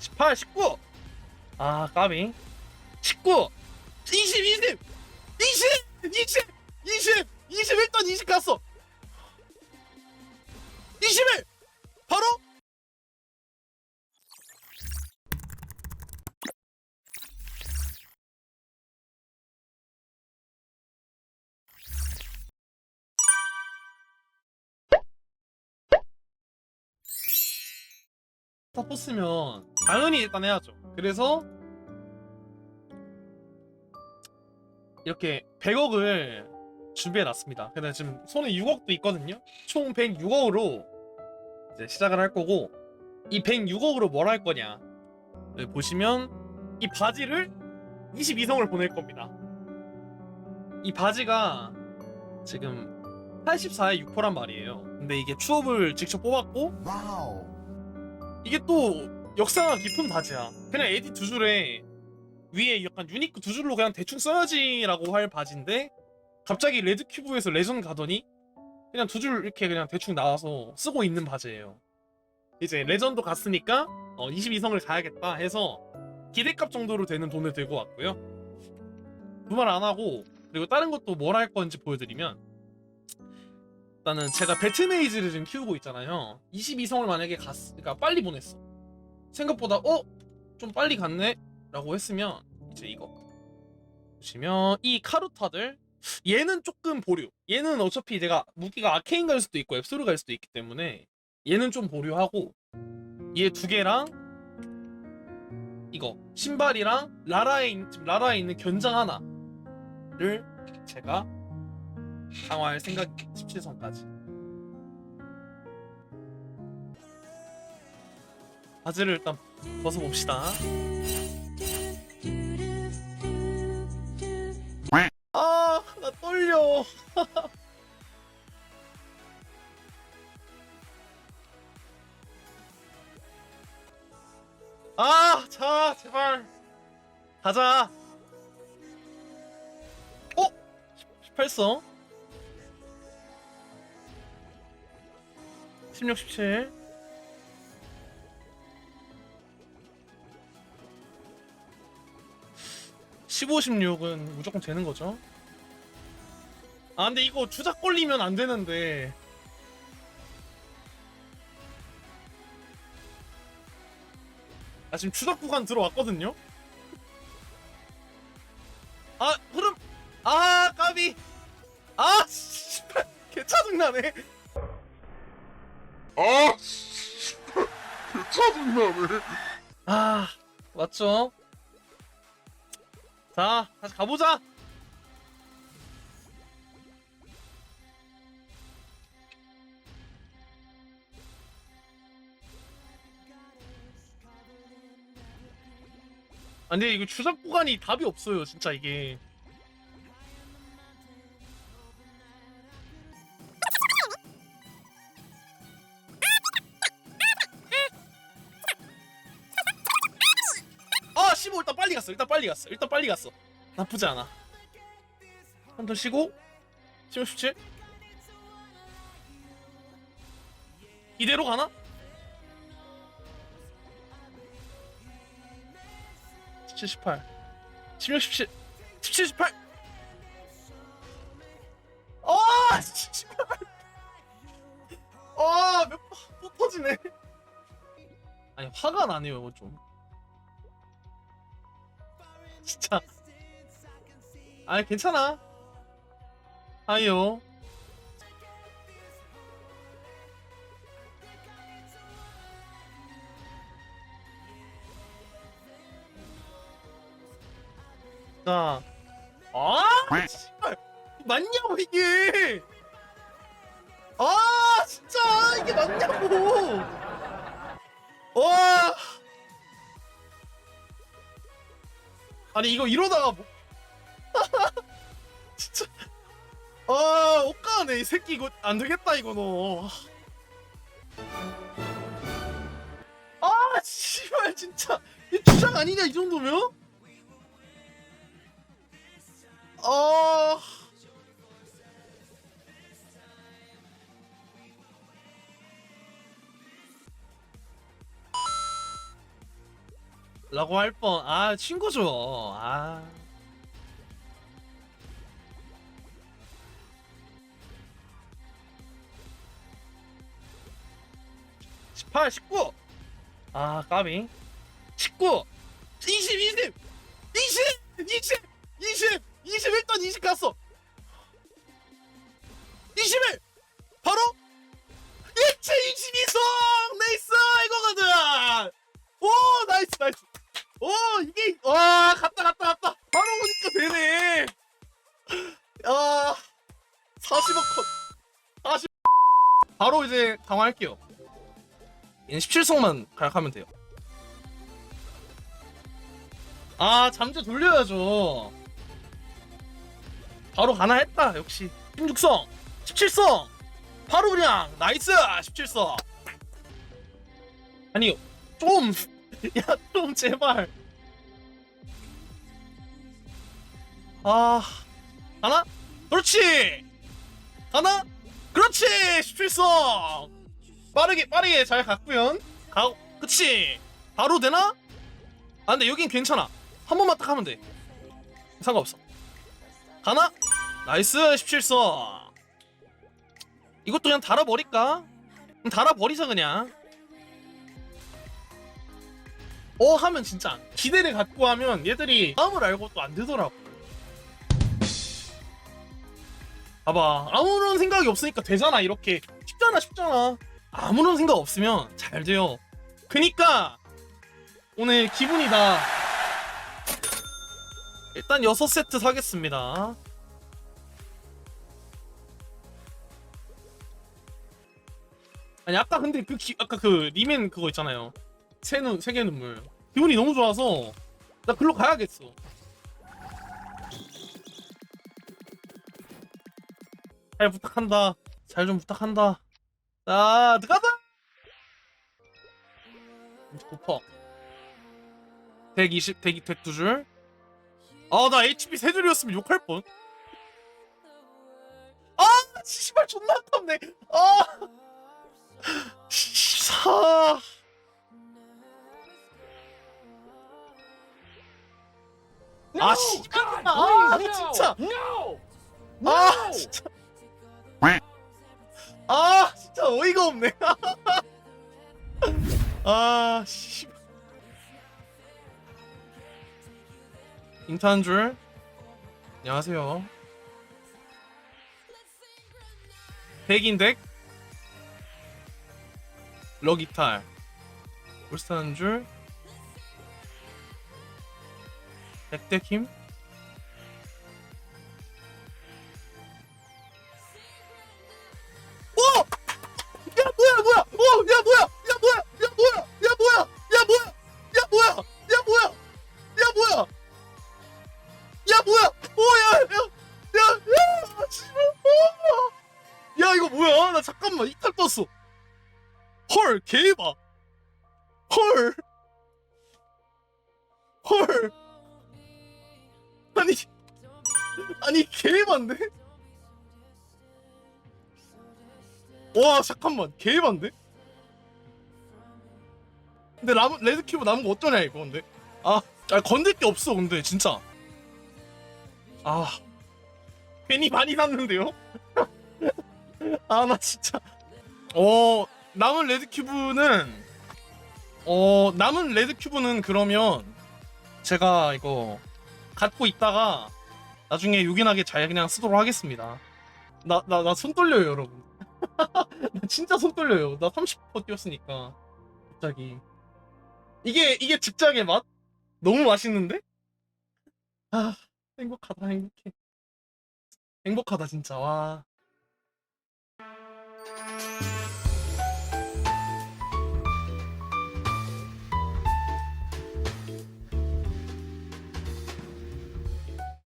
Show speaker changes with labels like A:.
A: 18 19 아 까비. 19 20 20 20 20 20 20 일단 20 갔어. 21 바로? 다 뽑으면 당연히 일단 해야죠. 그래서 이렇게 100억을 준비해 놨습니다. 근데 지금 손에 6억도 있거든요. 총 106억으로 이제 시작을 할 거고 이 106억으로 뭘 할 거냐? 네, 보시면 이 바지를 22성을 보낼 겁니다. 이 바지가 지금 84에 6%란 말이에요. 근데 이게 추업을 직접 뽑았고
B: 와우.
A: 이게 또 역사가 깊은 바지야. 그냥 에디 두 줄에 위에 약간 유니크 두 줄로 그냥 대충 써야지라고 할 바지인데 갑자기 레드 큐브에서 레전 가더니 그냥 두 줄 이렇게 그냥 대충 나와서 쓰고 있는 바지예요. 이제 레전도 갔으니까 어, 22성을 가야겠다 해서 기대값 정도로 되는 돈을 들고 왔고요. 그말안 하고 그리고 다른 것도 뭘 할 건지 보여드리면 일단은 제가 배트메이즈를 지금 키우고 있잖아요. 22성을 만약에 갔, 그러니까 빨리 보냈어. 생각보다 어? 좀 빨리 갔네? 라고 했으면 이제 이거 보시면 이 카루타들 얘는 조금 보류 얘는 어차피 내가 무기가 아케인 갈 수도 있고 앱소르 갈 수도 있기 때문에 얘는 좀 보류하고 얘 두 개랑 이거 신발이랑 라라에 라라에 있는 견장 하나를 제가 강화할 생각 17성까지 바지를 일단 벗어봅시다 아, 나 떨려. 아, 자, 제발. 가자. 어? 18성. 16, 17. 15, 16은 무조건 되는 거죠. 아 근데 이거 주작 걸리면 안 되는데. 아 지금 주작 구간 들어왔거든요. 아 흐름. 아 까비. 아 씨발. 개 짜증나네.
B: 아, 씨. 짜증나네.
A: 아 맞죠 자 다시 가보자. 아 근데 이거 추적 구간이 답이 없어요 진짜 이게 빨리 갔어. 일단 빨리 갔어. 일단 빨리 갔어. 나쁘지 않아. 한번 쉬고 15 17 이대로 가나? 17 18 16 17 17 18 아! 18 아! 몇 번, 또 터지네. 아니 화가 나네요 이거 좀 아니 괜찮아. 아이요. 자. 아! 씨발. 맞냐고 이게. 아 진짜. 이게 맞냐고. 와. 아니 이거 이러다가 뭐 진짜 아 옷가네 이 새끼 이거 안 되겠다 이거 너. 아 씨발 진짜 이 주장 아니냐 이 정도면? 아 라고 할 뻔. 아, 친구죠. 아. 십팔, 십구. 아, 까비. 십구, 이십, 이십, 이십, 이십, 이십, 이십 일단 이십 갔어. 이십일 바로 일체 이십이성 네이스 이거거든. 오, 나이스, 나이스. 오, 이게 와 갔다 갔다 갔다. 바로 오니까 되네. 아, 40억 컷. 40. 바로 이제 강화할게요. 얘는 17성만 가약하면 돼요. 아, 잠재 돌려야죠. 바로 가나 했다. 역시 16성, 17성. 바로 그냥 나이스 17성. 아니 좀, 야, 좀, 제발. 아, 하나? 그렇지! 하나? 그렇지! 17성! 빠르게, 빠르게 잘 갔구요. 가, 그치? 바로 되나? 아, 근데 여긴 괜찮아. 한 번만 딱 하면 돼. 상관없어. 가나? 나이스, 17성! 이것도 그냥 달아버릴까? 달아버리자, 그냥. 어 하면 진짜. 기대를 갖고 하면 얘들이 마음을 알고 또 안 되더라고. 봐봐 아무런 생각이 없으니까 되잖아 이렇게 쉽잖아 쉽잖아 아무런 생각 없으면 잘 돼요. 그니까 오늘 기분이다. 일단 6세트 사겠습니다. 아니 아까 근데 그 기, 아까 그 리멘 그거 있잖아요. 세눈 세계 눈물 기분이 너무 좋아서 나 글로 가야겠어. 잘 부탁한다. 잘 좀 부탁한다. 자 들어가자. 고퍼. 120, 100, 102 줄. 아, 나 HP 세 줄이었으면 욕할 뻔. 아, 씨발 존나 아깝네. 아, 사. 아, 씨. 아, 진짜. 아, 진짜. 아, 진짜 어이가 없네. 아, 씨. 인타한 줄. 안녕하세요. 백인 덱. 럭 이탈. 울스타 한 줄. 백덱 힘. 뭐야? 나 잠깐만 이탈 떴어. 헐 개봐. 헐. 헐. 아니 아니 개반데? 와 잠깐만 개반데? 근데 람, 레드 큐브 남은 거 어쩌냐 이거 근데 아, 아 건들 게 없어 근데 진짜 아 괜히 많이 샀는데요? 아 나 진짜. 어 남은 레드 큐브는 어 남은 레드 큐브는 그러면 제가 이거 갖고 있다가 나중에 요긴하게 잘 그냥 쓰도록 하겠습니다. 나 나 나 손 떨려요 여러분. 나 진짜 손 떨려요. 나 30% 뛰었으니까. 갑자기. 이게 이게 직장의 맛? 너무 맛있는데? 아 행복하다 행복해. 행복하다 진짜. 와